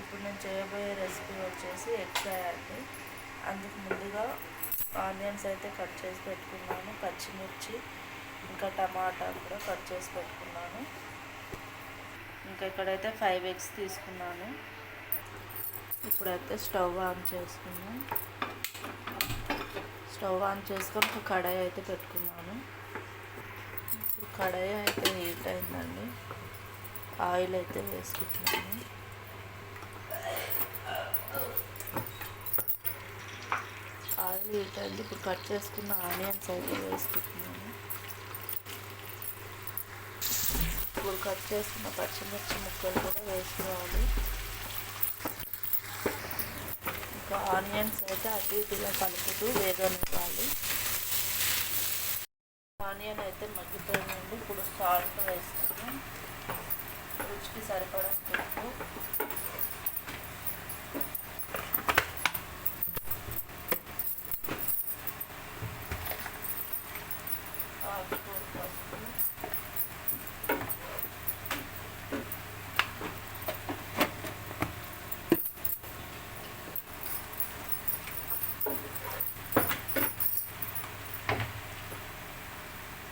ఇప్పుడు నేను చేయబోయే రెసిపీ వచ్చేసి ఎగ్ ఫ్రై అండి. అందుకు ముందుగా ఆనియన్స్ అయితే కట్ చేసి పెట్టుకున్నాను పచ్చిమిర్చి ఇంకా టమాటా కూడా కట్ చేసి పెట్టుకున్నాను. ఇంకా ఇక్కడైతే ఫైవ్ ఎగ్స్ తీసుకున్నాను. ఇప్పుడైతే స్టవ్ ఆన్ చేసుకున్నాం స్టవ్ ఆన్ చేసుకొని ఒక కడాయి అయితే పెట్టుకున్నాను. ఇప్పుడు కడాయి అయితే హీట్ అయిందండి. ఆయిల్ అయితే వేసుకుంటున్నాను. ఆయిల్ ఇప్పుడు కట్ చేసుకున్న ఆనియన్స్ అయితే వేసుకుంటున్నాను. ఇప్పుడు కట్ చేసుకున్న పచ్చిమిర్చి ముక్కలు కూడా వేసుకోవాలి. ఇంకా ఆనియన్స్ అయితే అటు ఇటుగా కలుపుతూ వేగనివ్వాలి. ఆనియన్ అయితే మగ్గిపోయిందండి. ఇప్పుడు సాల్ట్ వేస్తాను. రుచికి సరిపడా ఉప్పు.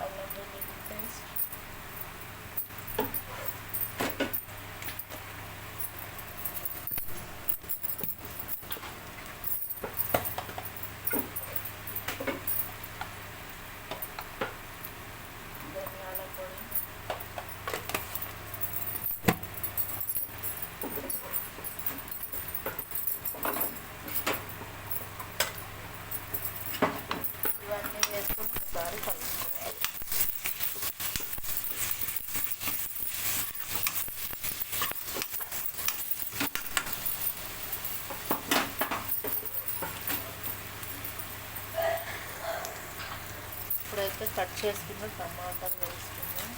అల్లం వెల్లుల్లి పేస్ట్ ధనియాల పొడి ఇవన్నీ వేసుకొని ఒకసారి కలుపుకోవాలి ఇప్పుడైతే కట్ చేసుకున్న టమాటాలు వేసుకున్నాం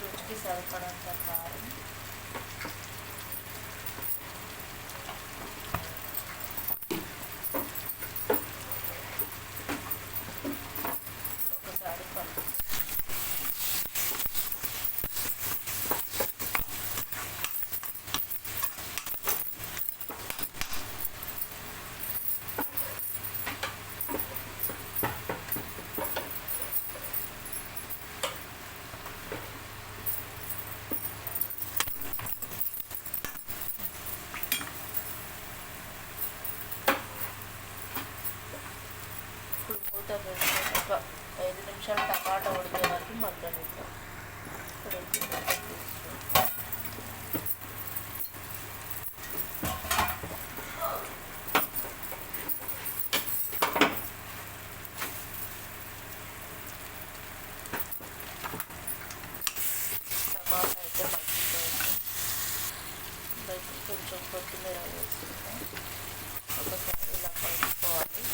రుచికి సరిపడంత కారం ఒకసారి కలుపు ఇప్పుడు మూత వేసుకొని ఒక ఐదు నిమిషాలు టమాటా ఉడికే వరకు మగ్గనిద్దాం ఇప్పుడైతే మూత తీసుకుంటాం టమాటా అయితే మగ్గిపోయింది ఇప్పుడైతే కొంచెం కొత్తిమీర వేసుకుంటాం ఒకసారి ఇలా కలుపుకోవాలి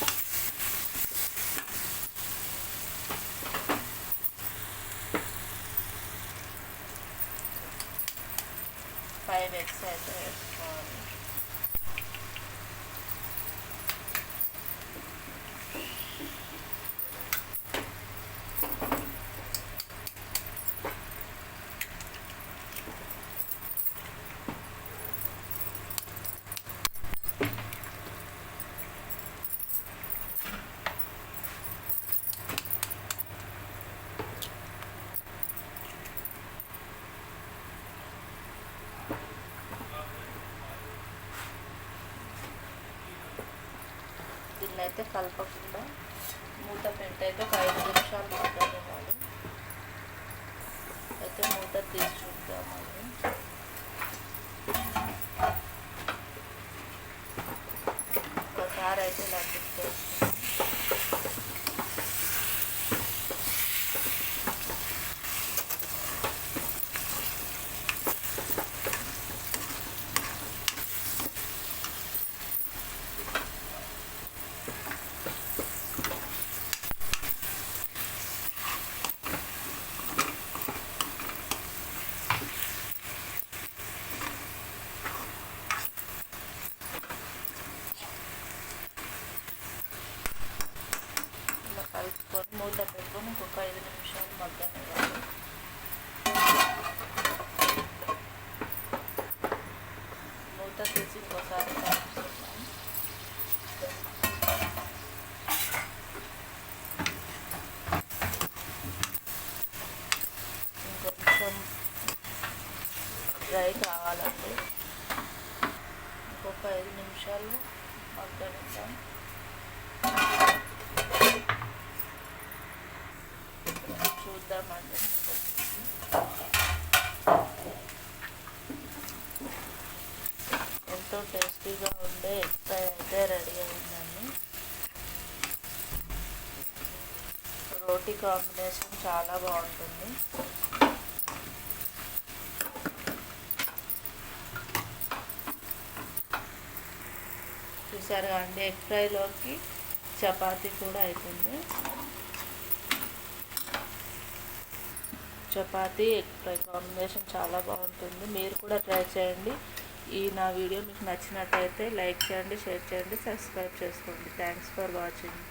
ఫైవ్ ఎగ్స్ అయితే వేసుకోవాలి దీన్ని అయితే కలపకుండా మూత పెట్టి అయితే ఒక ఐదు నిమిషాలు మగ్గనివ్వాలి అయితే మూత తీసి చూద్దామండి ఒకసారి అయితే ఇలా మూత పెట్టుకొని ఇంకొక ఐదు నిమిషాలు మగ్గనివ్వాలి మూత తీసి ఇంకోసారి ఇంకొంచెం డ్రై కావాలండి ఇంకొక ఐదు నిమిషాలు మగ్గనిద్దాం చూద్దామండి ఎంతో టేస్టీగా ఉండే ఎగ్ ఫ్రై అయితే రెడీ అయిందండి. రోటీ కాంబినేషన్ చాలా బాగుంటుంది. చూసారు అండి ఎగ్ ఫ్రైలోకి చపాతీ కూడా అవుతుంది చపాతీ ఎగ్ ఫ్రై కాంబినేషన్ చాలా బాగుంటుంది. మీరు కూడా ట్రై చేయండి. ఈ నా వీడియో మీకు నచ్చినట్టయితే లైక్ చేయండి షేర్ చేయండి సబ్స్క్రైబ్ చేసుకోండి. Thanks for watching